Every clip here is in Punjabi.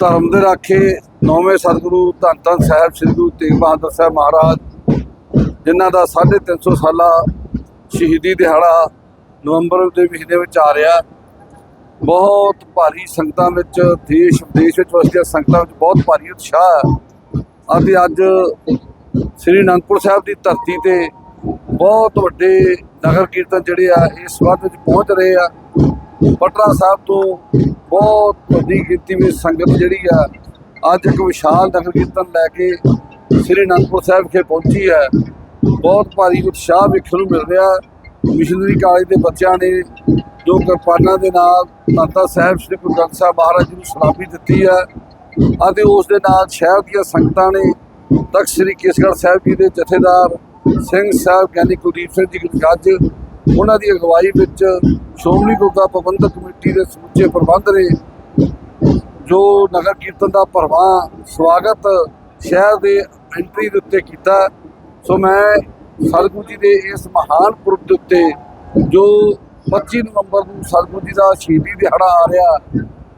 ਧਰਮ ਦੇ ਰਾਖੇ, ਨੌਵੇਂ ਸਤਿਗੁਰੂ ਧੰਨ ਧੰਨ ਸਾਹਿਬ ਸ੍ਰੀ ਗੁਰੂ ਤੇਗ ਬਹਾਦਰ ਸਾਹਿਬ ਮਹਾਰਾਜ, ਜਿਨ੍ਹਾਂ ਦਾ 350 ਸਾਲਾ ਸ਼ਹੀਦੀ ਦਿਹਾੜਾ ਨਵੰਬਰ ਦੇ ਮਹੀਨੇ ਵਿੱਚ ਆ ਰਿਹਾ। ਬਹੁਤ ਭਾਰੀ ਸੰਗਤਾਂ ਵਿੱਚ, ਦੇਸ਼ ਵਿਦੇਸ਼ ਵਿੱਚ ਵਸਦੀਆਂ ਸੰਗਤਾਂ ਵਿੱਚ ਬਹੁਤ ਭਾਰੀ ਉਤਸ਼ਾਹ ਹੈ। ਅਤੇ ਅੱਜ ਸ੍ਰੀ ਅਨੰਦਪੁਰ ਸਾਹਿਬ ਦੀ ਧਰਤੀ ਤੇ ਬਹੁਤ ਵੱਡੇ ਨਗਰ ਕੀਰਤਨ ਜਿਹੜੇ ਆ, ਇਸ ਸੰਬੰਧ ਵਿੱਚ ਪਹੁੰਚ ਰਹੇ ਆ। ਪਟਨਾ ਸਾਹਿਬ ਤੋਂ ਬਹੁਤ ਵੱਡੀ ਗਿਣਤੀ ਵਿੱਚ ਸੰਗਤ ਜਿਹੜੀ ਆ, ਅੱਜ ਇੱਕ ਵਿਸ਼ਾਲ ਨਗਰ ਕੀਰਤਨ ਲੈ ਕੇ ਸ੍ਰੀ ਅਨੰਦਪੁਰ ਸਾਹਿਬ ਵਿਖੇ ਪਹੁੰਚੀ ਹੈ। ਬਹੁਤ ਭਾਰੀ ਉਤਸ਼ਾਹ ਵੇਖਣ ਨੂੰ ਮਿਲ ਰਿਹਾ। ਮਿਸ਼ਨਰੀ ਕਾਲਜ ਦੇ ਬੱਚਿਆਂ ਨੇ ਜੋ ਕਿਰਪਾਨਾਂ ਦੇ ਨਾਲ ਤਾਤਾ ਸਾਹਿਬ ਸ੍ਰੀ ਗੁਰੂ ਗ੍ਰੰਥ ਸਾਹਿਬ ਮਹਾਰਾਜ ਜੀ ਨੂੰ ਸਲਾਮੀ ਦਿੱਤੀ ਹੈ ਅਤੇ ਉਸ ਦੇ ਨਾਲ ਸ਼ਹਿਰ ਦੀਆਂ ਸੰਗਤਾਂ ਨੇ ਤਖਤ ਸ੍ਰੀ ਕੇਸਗੜ੍ਹ ਸਾਹਿਬ ਜੀ ਦੇ ਜਥੇਦਾਰ ਸਿੰਘ ਸਾਹਿਬ ਗਿਆਨੀ ਕੁਲਦੀਪ ਸਿੰਘ ਜੀ ਗੱਜ, ਉਹਨਾਂ ਦੀ ਅਗਵਾਈ ਵਿੱਚ ਸ਼੍ਰੋਮਣੀ ਗੁਰਦੁਆਰਾ ਪ੍ਰਬੰਧਕ ਕਮੇਟੀ ਦੇ ਸਮੁੱਚੇ ਪ੍ਰਬੰਧ ਨੇ ਜੋ ਨਗਰ ਕੀਰਤਨ ਦਾ ਭਰਵਾਂ ਸਵਾਗਤ ਸ਼ਹਿਰ ਦੇ ਐਂਟਰੀ ਦੇ ਉੱਤੇ ਕੀਤਾ। ਸੋ ਮੈਂ ਸਤਿਗੁਰੂ ਜੀ ਦੇ ਇਸ ਮਹਾਨ ਪੁਰਬ ਦੇ ਉੱਤੇ ਜੋ 25 ਨਵੰਬਰ ਨੂੰ ਸਤਿਗੁਰੂ ਜੀ ਦਾ ਸ਼ਹੀਦੀ ਦਿਹਾੜਾ ਆ ਰਿਹਾ,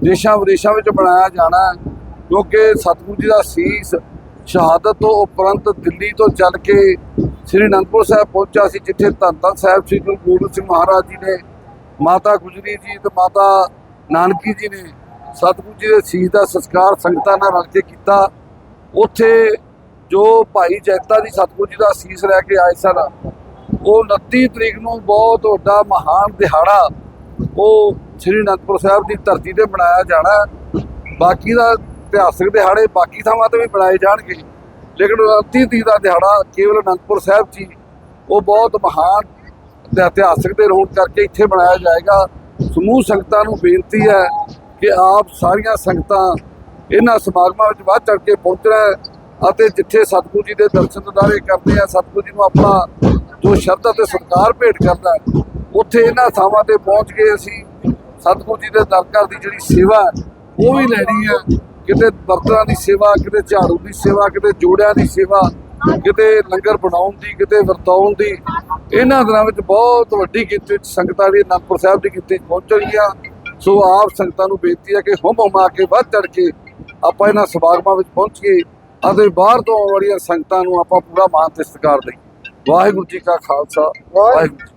ਦੇਸ਼ਾਂ ਵਿਦੇਸ਼ਾਂ ਵਿੱਚ ਬਣਾਇਆ ਜਾਣਾ, ਕਿਉਂਕਿ ਸਤਿਗੁਰੂ ਜੀ ਦਾ ਸੀਸ ਸ਼ਹਾਦਤ ਤੋਂ ਉਪਰੰਤ ਦਿੱਲੀ ਤੋਂ ਚੱਲ ਕੇ ਸ੍ਰੀ ਅਨੰਦਪੁਰ ਸਾਹਿਬ ਪਹੁੰਚਿਆ ਸੀ, ਜਿੱਥੇ ਧੰਨ ਧੰਨ ਸਾਹਿਬ ਸ੍ਰੀ ਗੁਰੂ ਗੋਬਿੰਦ ਸਿੰਘ ਮਹਾਰਾਜ ਜੀ ਨੇ ਮਾਤਾ ਗੁਜਰੀ ਜੀ ਤੇ ਮਾਤਾ ਨਾਨਕੀ ਜੀ ਨੇ ਸਤਿਗੁਰੂ ਜੀ ਦੇ ਸੀਸ ਦਾ ਸੰਸਕਾਰ ਸੰਗਤਾਂ ਨਾਲ ਰਲ ਕੇ ਕੀਤਾ। ਉੱਥੇ ਜੋ ਭਾਈ ਜੈਤਾ ਦੀ ਸਤਿਗੁਰੂ ਜੀ ਦਾ ਸੀਸ ਲੈ ਕੇ ਆਏ ਸਨ, ਉਹ 29 ਤਰੀਕ ਨੂੰ ਬਹੁਤ ਵੱਡਾ ਮਹਾਨ ਦਿਹਾੜਾ ਉਹ ਸ੍ਰੀ ਅਨੰਦਪੁਰ ਸਾਹਿਬ ਦੀ ਧਰਤੀ ਤੇ ਮਨਾਇਆ ਜਾਣਾ ਬਾਕੀ ਦਾ ਇਤਿਹਾਸਿਕ ਦਿਹਾੜੇ ਬਾਕੀ ਥਾਵਾਂ ਤੇ ਵੀ ਮਨਾਏ ਜਾਣਗੇ, ਲੇਕਿਨ 29 ਤਰੀਕ ਦਾ ਦਿਹਾੜਾ ਕੇਵਲ ਅਨੰਦਪੁਰ ਸਾਹਿਬ 'ਚ ਉਹ ਬਹੁਤ ਮਹਾਨ ਤੇ ਇਤਿਹਾਸਕ ਦੇ ਰੋਣ ਕਰਕੇ ਇੱਥੇ ਬਣਾਇਆ ਜਾਏਗਾ। ਸਮੂਹ ਸੰਗਤਾਂ ਨੂੰ ਬੇਨਤੀ ਹੈ ਕਿ ਆਪ ਸਾਰੀਆਂ ਸੰਗਤਾਂ ਇਹਨਾਂ ਸਮਾਗਮਾਂ ਵਿੱਚ ਵੱਧ ਚੜ ਕੇ ਪਹੁੰਚਣਾ ਅਤੇ ਜਿੱਥੇ ਸਤਿਗੁਰੂ ਜੀ ਦੇ ਦਰਸ਼ਨ ਦਿਦਾਰੇ ਕਰਦੇ ਆ, ਸਤਿਗੁਰੂ ਜੀ ਨੂੰ ਆਪਣਾ ਜੋ ਸ਼ਰਧਾ ਤੇ ਸਤਿਕਾਰ ਭੇਟ ਕਰਦਾ ਉੱਥੇ ਇਹਨਾਂ ਥਾਵਾਂ ਤੇ ਪਹੁੰਚ ਕੇ ਅਸੀਂ ਸਤਿਗੁਰੂ ਜੀ ਦੇ ਦਰਗਾਹ ਦੀ ਜਿਹੜੀ ਸੇਵਾ ਉਹ ਵੀ ਲੈਣੀ ਹੈ। ਕਿਤੇ ਬਰਤਨਾਂ ਦੀ ਸੇਵਾ, ਕਿਤੇ ਝਾੜੂ ਦੀ ਸੇਵਾ, ਕਿਤੇ ਜੋੜਿਆਂ ਦੀ ਸੇਵਾ, ਕਿਤੇ ਲੰਗਰ ਬਣਾਉਣ ਦੀ, ਕਿਤੇ ਵਰਤਾਉਣ ਦੀ ਇਹਨਾਂ ਦਿਨਾਂ ਵਿੱਚ ਬਹੁਤ ਵੱਡੀ ਗਿਣਤੀ ਵਿੱਚ ਸੰਗਤਾਂ ਦੀ ਅਨੰਦਪੁਰ ਸਾਹਿਬ ਦੀ ਗਿਣਤੀ 'ਚ ਪਹੁੰਚ ਸੋ ਆਪ ਸੰਗਤਾਂ ਨੂੰ ਬੇਨਤੀ ਹੈ ਕਿ ਹੁਮ ਹੁਮਾ ਕੇ ਵੱਧ ਚੜ ਕੇ ਆਪਾਂ ਇਹਨਾਂ ਸਮਾਗਮਾਂ ਵਿੱਚ ਪਹੁੰਚੀਏ ਅਤੇ ਬਾਹਰ ਤੋਂ ਆਉਣ ਵਾਲੀਆਂ ਸੰਗਤਾਂ ਨੂੰ ਆਪਾਂ ਪੂਰਾ ਮਾਨ ਤੇ ਸਤਿਕਾਰ ਦੇਈਏ। ਵਾਹਿਗੁਰੂ ਜੀ ਕਾ ਖਾਲਸਾ, ਵਾਹਿਗੁਰੂ ਜੀ